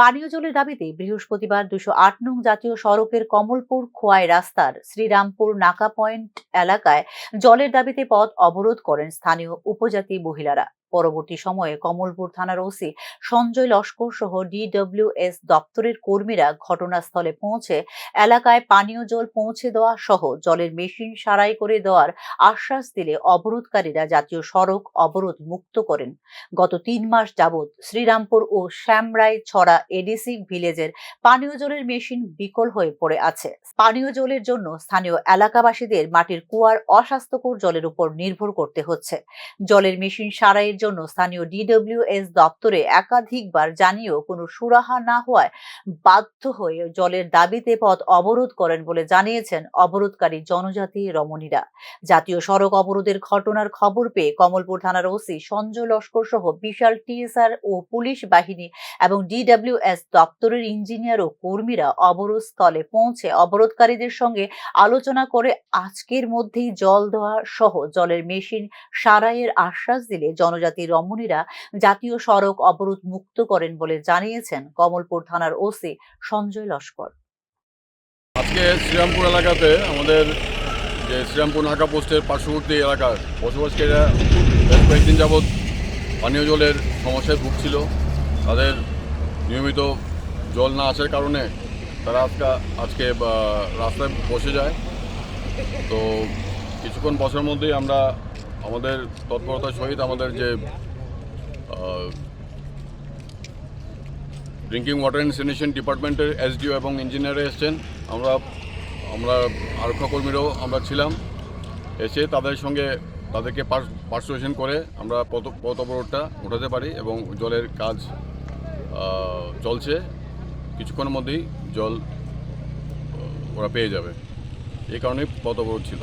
পানীয় জলের দাবিতে বৃহস্পতিবার দুশো আট নং জাতীয় সড়কের কমলপুর খোয়াই রাস্তার শ্রীরামপুর নাকা পয়েন্ট এলাকায় জলের দাবিতে পথ অবরোধ করেন স্থানীয় উপজাতি মহিলারা। পরবর্তী সময়ে কমলপুর থানার ওসি সঞ্জয় লস্কর সহ ডিডব্লিউএস দপ্তরের কর্মীরা ঘটনাস্থলে পৌঁছে এলাকায় পানীয় জল পৌঁছে দেওয়া সহ জলের মেশিন সারাই করে দেওয়ার আশ্বাস দিলে অবরোধকারীরা জাতীয় সড়ক অবরোধ মুক্ত করেন। গত তিন মাস যাবৎ শ্রীরামপুর ও শ্যামরাই ছড়া এডিসি ভিলেজের পানীয় জলের মেশিন বিকল হয়ে পড়ে আছে। পানীয় জলের জন্য স্থানীয় এলাকাবাসীদের মাটির কুয়ার অস্বাস্থ্যকর জলের উপর নির্ভর করতে হচ্ছে। জলের মেশিন সারাইয়ের জন্য স্থানীয় ডিডব্লিউএস দপ্তরে একাধিকবার জানিয়েও কোনো সুরাহা না হওয়ায় বাধ্য হয়ে জলের দাবিতে পথ অবরোধ করেন বলে জানিয়েছেন অবরোধকারী জনজাতি রমণীরা। জাতীয় সড়ক অবরোধের ঘটনার খবর পেয়ে কমলপুর থানার ওসি সঞ্জয় লস্কর সহ বিশাল টিএসআর ও পুলিশ বাহিনী এবং ডিডব্লিউএস দপ্তরের ইঞ্জিনিয়ার ও কর্মীরা অবরোধ স্থলে পৌঁছে অবরোধকারীদের সঙ্গে আলোচনা করে আজকের মধ্যেই জল দেওয়া সহ জলের মেশিন সারাইয়ের আশ্বাস দিলে জনজাতি রমণীরা জাতীয় সড়ক অবরোধ মুক্ত করেন বলে জানিয়েছেন কমলপুর থানার ওসি সঞ্জয় লস্কর। আজকে শ্রীরামপুর এলাকাতে আমাদের যে শ্রীরামপুর নাকা পোস্টের পার্শ্ববর্তী এলাকার বসবাসকারীরা বেশ কয়েকদিন যাবৎ পানীয় জলের সমস্যায় ভুগছিল। তাদের নিয়মিত জল না আসার কারণে তারা আজকে আজকে রাস্তায় বসে যায়। তো কিছুক্ষণ বসার মধ্যেই আমরা আমাদের তৎপরতার সহিত আমাদের যে ড্রিঙ্কিং ওয়াটার অ্যান্ড স্যানিটেশন ডিপার্টমেন্টের এসডিও এবং ইঞ্জিনিয়ার এসেছেন। আমরা আমরা আরক্ষা কর্মীরাও আমরা ছিলাম। এসে তাদের সঙ্গে তাদেরকে পার্সুয়েশন করে আমরা পথ পথ উঠাতে পারি এবং জলের কাজ চলছে। কিছুক্ষণের মধ্যেই জল ওরা পেয়ে যাবে। এই কারণেই পথ ছিল।